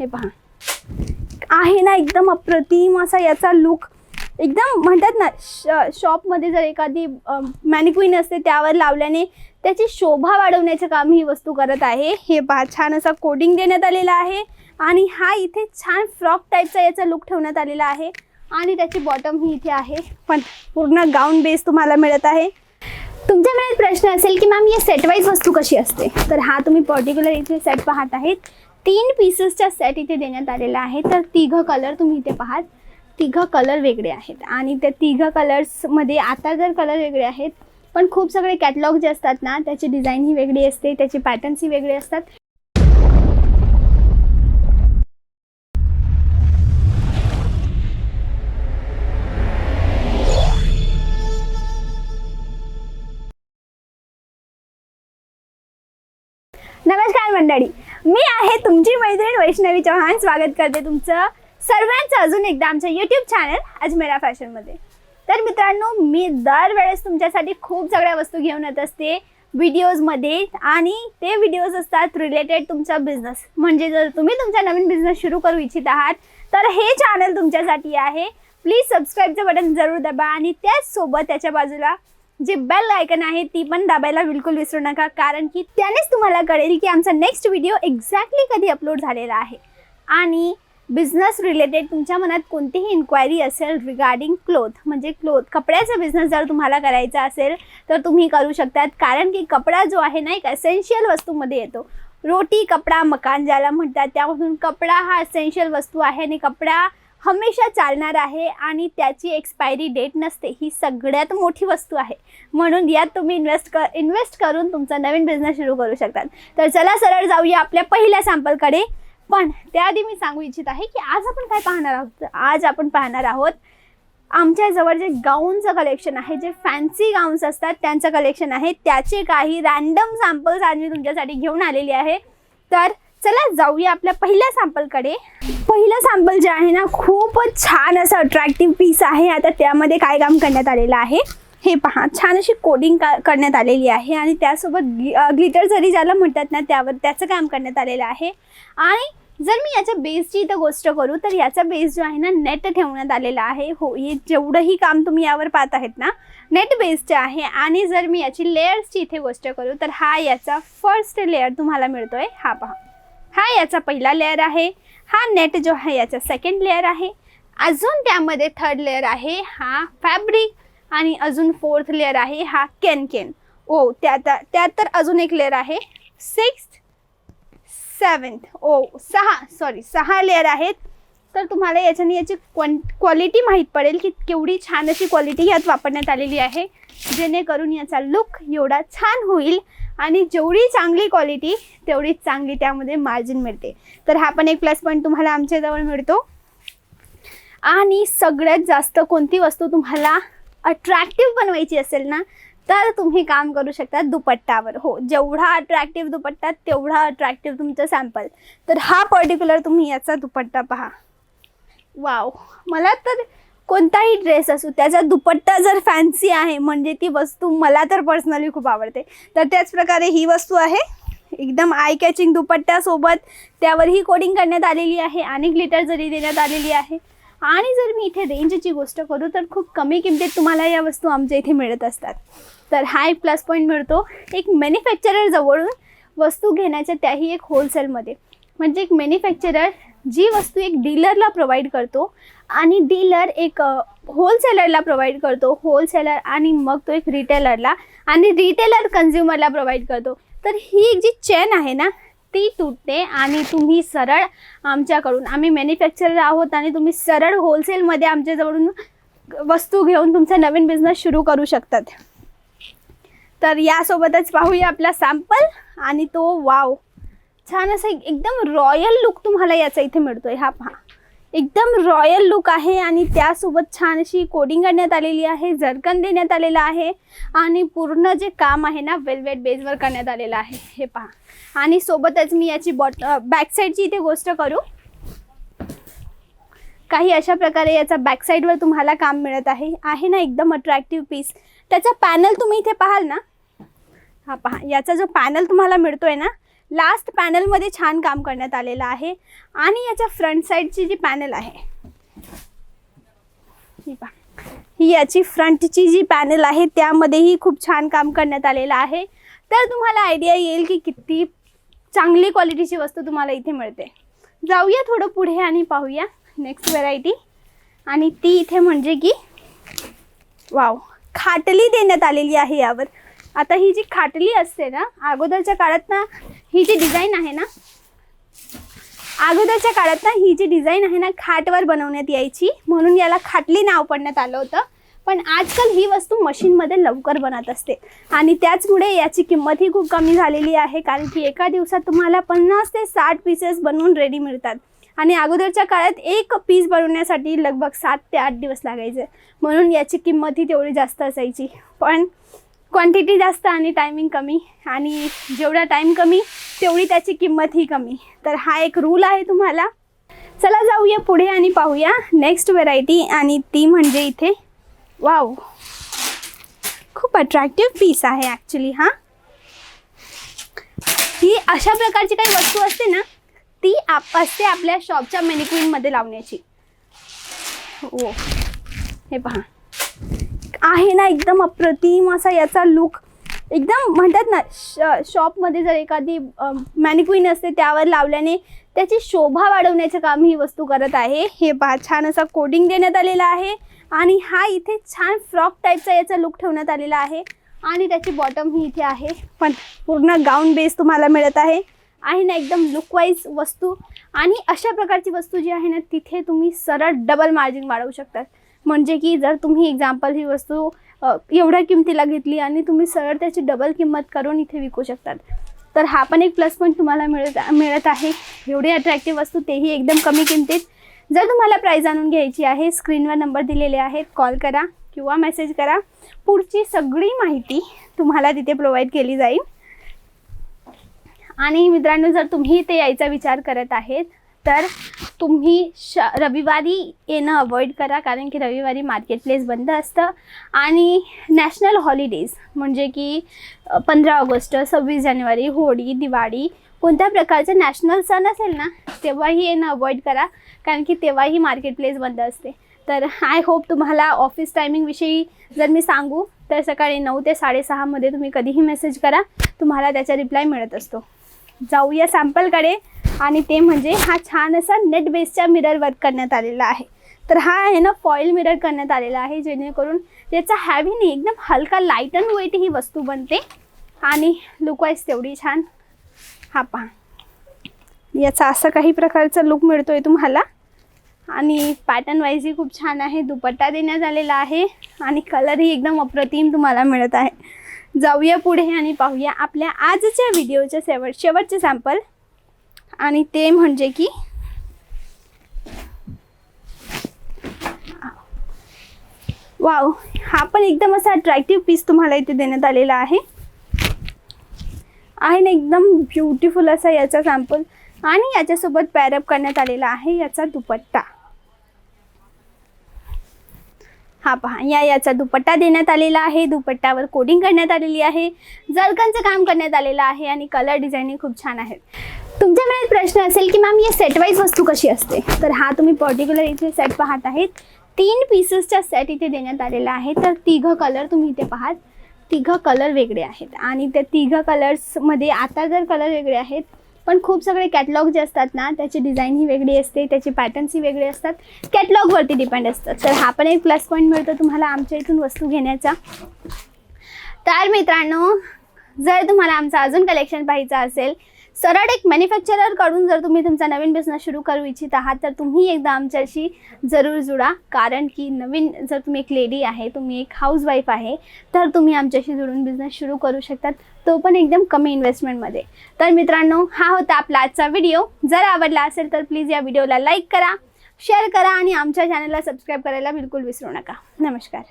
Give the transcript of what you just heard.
हे पहा. आहे ना एकदम अप्रतिम असा याचा लुक एकदम म्हणतात ना श शॉपमध्ये जर एखादी मॅनिक्विन असते त्यावर लावल्याने त्याची शोभा वाढवण्याचं काम ही वस्तू करत आहे. हे पहा छान असा कोडिंग देण्यात आलेला आहे. आणि हा इथे छान फ्रॉक टाईपचा याचा लुक ठेवण्यात आलेला आहे. आणि त्याची बॉटम ही इथे आहे. पण पूर्ण गाऊन बेस तुम्हाला मिळत आहे. तुमच्या मनात प्रश्न असेल की मॅम या सेटवाईज वस्तू कशी असते? तर हा तुम्ही पर्टिक्युलर इथे सेट पाहत आहेत. तीन पीसेसच्या सेट इथे देण्यात आलेला आहे तर तिघं कलर तुम्ही इथे पाहात. तिघं कलर वेगळे आहेत. आणि त्या तिघं कलर्समध्ये आता जर कलर वेगळे आहेत पण खूप सगळे कॅटलॉग जे असतात ना त्याची डिझाईन ही वेगळी असते त्याचे पॅटर्न्स ही वेगळे असतात. नमस्कार मंडळी. मी आहे तुमची मैत्रीण वैष्णवी चौहान. स्वागत करते तुमचं सर्वांचं अजून एकदा आमच्या यूट्यूब चॅनल अजमेरा फॅशनमध्ये तर मित्रांनो मी दरवेळेस तुमच्यासाठी खूप सगळ्या वस्तू घेऊन येत असते व्हिडिओजमध्ये आणि ते व्हिडिओज असतात रिलेटेड तुमचा बिझनेस म्हणजे जर तुम्ही तुमचा नवीन बिझनेस सुरू करू इच्छित आहात तर हे चॅनल तुमच्यासाठी आहे. प्लीज सबस्क्राईबचं बटन जरूर दाबा आणि त्याचसोबत त्याच्या बाजूला जे बेल आयकन आहे ती पण दाबायला बिलकुल विसरू नका. कारण की त्यानेच तुम्हाला कळेल की आमचा नेक्स्ट व्हिडिओ एक्झॅक्टली कधी अपलोड झालेला आहे. आणि बिझनेस रिलेटेड तुमच्या मनात कोणतीही इन्क्वायरी असेल रिगार्डिंग क्लोथ म्हणजे क्लोथ कपड्याचा बिझनेस जर तुम्हाला करायचा असेल तर तुम्ही करू शकतात. कारण की कपडा जो आहे ना एक असेन्शियल वस्तूमध्ये येतो. रोटी कपडा मकान ज्याला म्हणतात त्यामधून कपडा हा असेन्शियल वस्तू आहे. आणि कपडा हमेशा चालणार आहे आणि त्याची एक्सपायरी डेट नसते. ही सगळ्यात मोठी वस्तू आहे. म्हणून यात तुम्ही इन्व्हेस्ट कर इन्व्हेस्ट करून तुमचा नवीन बिझनेस सुरू करू शकतात. तर चला सरळ जाऊया आपल्या पहिल्या सॅम्पलकडे पण त्याआधी मी सांगू इच्छित आहे की आज आपण काय पाहणार आहोत? आज आपण पाहणार आहोत आमच्याजवळ जे गाऊनचं कलेक्शन आहे जे फॅन्सी गाऊन्स असतात त्यांचं कलेक्शन आहे. त्याचे काही रॅन्डम सॅम्पल्स आज मी तुमच्यासाठी घेऊन आलेली आहे. तर चला जाऊया आपल्या पहिल्या सॅम्पलकडे पहिलं सॅम्पल जे आहे ना खूपच छान असं अट्रॅक्टिव्ह पीस आहे. आता त्यामध्ये काय काम करण्यात आलेलं आहे? हे पहा छान अशी कोडिंग का करण्यात आलेली आहे आणि त्यासोबत ग्लिटर जरी ज्याला म्हणतात ना त्यावर त्याचं काम करण्यात आलेलं आहे. आणि जर मी याच्या बेसची इथं गोष्ट करू तर याचा बेस जो आहे ना नेट ठेवण्यात आलेला आहे. हो हे जेवढंही काम तुम्ही यावर पाहत आहेत ना नेट बेसचे आहे. आणि जर मी याची लेअर्सची इथे गोष्ट करू तर हा याचा फर्स्ट लेअर तुम्हाला मिळतोय. हा पहा. हा याचा पहिला लेअर आहे. हा नेट जो आहे याचा सेकंड लेअर आहे. अजून त्यामध्ये थर्ड लेअर आहे हा फॅब्रिक आणि अजून फोर्थ लेअर आहे हा केन केन ओ त्यात त्यात तर अजून एक लेअर आहे. सिक्स सेवन्थ ओ सहा सॉरी सहा लेअर आहेत. तर तुम्हाला याच्याने याची क्वन क्वालिटी माहीत पडेल की केवढी छान अशी क्वालिटी यात वापरण्यात आलेली आहे. जेणेकरून याचा लुक एवढा छान होईल. आणि जेवढी चांगली क्वालिटी तेवढीच चांगली त्यामध्ये मार्जिन मिळते. तर हा पण एक प्लस पॉईंट तुम्हाला आमच्याजवळ मिळतो. आणि सगळ्यात जास्त कोणती वस्तू तुम्हाला अट्रॅक्टिव्ह बनवायची असेल ना तर तुम्ही काम करू शकता दुपट्टावर. हो जेवढा अट्रॅक्टिव्ह दुपट्टा तेवढा अट्रॅक्टिव्ह तुमचं सॅम्पल तर हा पर्टिक्युलर तुम्ही याचा दुपट्टा पहा. वाव मला तर कोणताही ड्रेस असू त्याचा दुपट्टा जर फॅन्सी आहे म्हणजे ती वस्तू मला तर पर्सनली खूप आवडते. तर त्याच प्रकारे ही वस्तू आहे. एकदम आय कॅचिंग दुपट्ट्यासोबत त्यावरही कोडिंग करण्यात आलेली आहे. आणि ग्लिटर जरी देण्यात आलेली आहे. आणि जर मी इथे रेंजची गोष्ट करू तर खूप कमी किमतीत तुम्हाला या वस्तू आमच्या इथे मिळत असतात. तर हा एक प्लस पॉईंट मिळतो. एक मॅन्युफॅक्चरर जवळून वस्तू घेण्याच्या त्याही एक होलसेलमध्ये म्हणजे एक मॅन्युफॅक्चरर जी वस्तू एक डीलरला प्रोव्हाइड करतो आणि डीलर एक होलसेलरला प्रोव्हाइड करतो. होलसेलर आणि मग तो एक रिटेलरला आणि रिटेलर कन्झ्युमरला प्रोव्हाइड करतो. तर ही एक जी चेन आहे ना ती तुटते आणि तुम्ही सरळ आमच्याकडून आम्ही मॅन्युफॅक्चरर आहोत आणि तुम्ही सरळ होलसेलमध्ये आमच्याजवळून वस्तू घेऊन तुमचा नवीन बिझनेस सुरू करू शकतात. तर यासोबतच पाहूया आपला सॅम्पल आणि तो वाव छान असं एक- एकदम रॉयल लुक तुम्हाला याचा इथे मिळतोय. हा पहा. एकदम रॉयल लुक आहे आणि त्यासोबत छान अशी कोडिंग करण्यात आलेली आहे झरकन देण्यात आलेलं आहे आणि पूर्ण जे काम आहे ना वेलवेट बेसवर करण्यात आलेलं आहे. हे पहा. आणि सोबतच मी याची बॉट बॅक साईडची इथे गोष्ट करू. काही अशा प्रकारे याचा बॅक साईडवर तुम्हाला काम मिळत आहे. आहे ना एकदम अट्रॅक्टिव्ह पीस त्याचा पॅनल तुम्ही इथे पाहाल ना? हा पहा. याचा जो पॅनल तुम्हाला मिळतोय ना लास्ट पॅनलमध्ये छान काम करण्यात आलेलं आहे. आणि याच्या फ्रंट साईडची जी पॅनल आहे ही ही याची फ्रंटची जी पॅनल आहे त्यामध्येही खूप छान काम करण्यात आलेलं आहे. तर तुम्हाला आयडिया येईल की किती चांगली क्वालिटीची वस्तू तुम्हाला इथे मिळते. जाऊया थोडं पुढे आणि पाहूया नेक्स्ट व्हरायटी आणि ती इथे म्हणजे की वाव खाटली देण्यात आलेली आहे यावर. आता ही जी खाटली असते ना अगोदरच्या काळात ना ही जी डिझाईन आहे ना अगोदरच्या काळात ना ही जी डिझाईन आहे ना खाटवर बनवण्यात यायची. म्हणून याला खाटली नाव पडण्यात आलं होतं. पण आजकाल ही वस्तू मशीनमध्ये लवकर बनत असते. आणि त्याचमुळे याची किंमतही खूप कमी झालेली आहे. कारण की एका दिवसात तुम्हाला पन्नास ते साठ पीसेस बनवून रेडी मिळतात. आणि अगोदरच्या काळात एक पीस बनवण्यासाठी लगभग सात ते आठ दिवस लागायचे. म्हणून याची किंमतही तेवढी जास्त असायची. पण क्वांटिटी जास्त आणि टायमिंग कमी. आणि जेवढा टाईम कमी तेवढी त्याची किंमतही कमी. तर हा एक रूल आहे तुम्हाला. चला जाऊया पुढे आणि पाहूया नेक्स्ट व्हरायटी आणि ती म्हणजे इथे वाव खूप अट्रॅक्टिव्ह पीस आहे ॲक्च्युली हा. ही अशा प्रकारची काही वस्तू असते ना ती आप असते आपल्या शॉपच्या मेनिक्विनमध्ये लावण्याची. हो. हे पहा. आहे ना एकदम अप्रतिम असा याचा लुक एकदम म्हणतात ना श शॉपमध्ये जर एखादी मॅनिक्विन असते त्यावर लावल्याने त्याची शोभा वाढवण्याचं काम ही वस्तू करत आहे. हे पहा छान असा कोडिंग देण्यात आलेला आहे. आणि हा इथे छान फ्रॉक टाईपचा याचा लुक ठेवण्यात आलेला आहे. आणि त्याची बॉटम ही इथे आहे. पण पूर्ण गाऊन बेस तुम्हाला मिळत आहे. आहे ना एकदम लुकवाईज वस्तू. आणि अशा प्रकारची वस्तू जी आहे ना तिथे तुम्ही सरळ डबल मार्जिन वाढवू शकतात. म्हणजे की जर तुम्ही एक्झाम्पल ही वस्तू एवढ्या किमतीला घेतली आणि तुम्ही सरळ त्याची डबल किंमत करून इथे विकू शकतात. तर हा पण एक प्लस पॉईंट तुम्हाला मिळत मिळत आहे. एवढी अट्रॅक्टिव्ह वस्तू तेही एकदम कमी किमतीत. जर तुम्हाला प्राईज आणून घ्यायची आहे स्क्रीनवर नंबर दिलेले आहेत कॉल करा किंवा मेसेज करा. पुढची सगळी माहिती तुम्हाला तिथे प्रोव्हाइड केली जाईल. आणि मित्रांनो जर तुम्ही इथे यायचा विचार करत आहेत तर तुम्ही श रविवारी येणं अवॉइड करा कारण की रविवारी मार्केट प्लेस बंद असतं. आणि नॅशनल हॉलिडेज म्हणजे की पंधरा ऑगस्ट सव्वीस जानेवारी होळी दिवाळी कोणत्या प्रकारचे नॅशनल सण असेल ना तेव्हाही येणं अवॉइड करा कारण की तेव्हाही मार्केट प्लेस बंद असते. तर आय होप तुम्हाला ऑफिस टायमिंगविषयी जर मी सांगू तर सकाळी नऊ ते साडेसहामध्ये तुम्ही कधीही मेसेज करा तुम्हाला त्याचा रिप्लाय मिळत असतो. जाऊया सॅम्पलकडे आणि ते म्हणजे हा छान असा नेट बेसच्या मिरर वर्क करण्यात आलेला आहे. तर हा आहे ना फॉईल मिरर करण्यात आलेला आहे जेणेकरून त्याचा हॅवीने एकदम हलका लाइट अँड वेट ही वस्तू बनते. आणि लुकवाईज तेवढी छान. हा पहा. याचा असं काही प्रकारचा लुक मिळतो आहे तुम्हाला. आणि पॅटर्न वाईजही खूप छान आहे. दुपट्टा देण्यात आलेला आहे. आणि कलरही एकदम अप्रतिम तुम्हाला मिळत आहे. जाऊया पुढे आणि पाहूया आपल्या आजच्या व्हिडिओच्या शेवट शेवटचे सॅम्पल आणि ते म्हणजे की वाव हा पण एकदम असा अट्रॅक्टिव्ह पीस तुम्हाला इथे देण्यात आलेला आहे. आहे ना एकदम ब्युटिफुल असा याचा सॅम्पल आणि याच्यासोबत पॅरअप करण्यात आलेला आहे याचा दुपट्टा. हा पहा या याचा दुपट्टा देण्यात आलेला आहे दुपट्ट्यावर कोडिंग करण्यात आलेली आहे जलकांचं काम करण्यात आलेलं आहे आणि कलर डिझाईनिंग खूप छान आहेत तुमच्या मनात प्रश्न असेल की मॅम या सेटवाईज वस्तू कशी असते? तर हा तुम्ही पर्टिक्युलर इथे सेट पाहत आहेत. तीन पीसेसचा सेट इथे देण्यात आलेला आहे. तर तिघं कलर तुम्ही इथे पाहात. तिघं कलर वेगळे आहेत. आणि त्या तिघं कलर्समध्ये आता जर कलर वेगळे आहेत पण खूप सगळे कॅटलॉग जे असतात ना त्याची डिझाईन ही वेगळी असते त्याचे पॅटर्न्सही वेगळे असतात. कॅटलॉगवरती डिपेंड असतात तर हा पण एक प्लस पॉईंट मिळतो तुम्हाला आमच्या इथून वस्तू घेण्याचा. तर मित्रांनो जर तुम्हाला आमचं अजून कलेक्शन पाहायचं असेल सरळ एक मॅन्युफॅक्चररकडून जर तुम्ही तुमचा नवीन बिझनेस सुरू करू इच्छित आहात तर तुम्ही एकदा आमच्याशी जरूर जुडा. कारण की नवीन जर तुम्ही एक लेडी आहे तुम्ही एक हाऊसवाईफ आहे तर तुम्ही आमच्याशी जुळून बिझनेस सुरू करू शकतात. तो पण एकदम कमी इन्व्हेस्टमेंटमध्ये तर मित्रांनो हा होता आपला आजचा व्हिडिओ जर आवडला असेल तर प्लीज या व्हिडिओला लाईक करा शेअर करा आणि आमच्या चॅनलला सबस्क्राईब करायला बिलकुल विसरू नका. नमस्कार.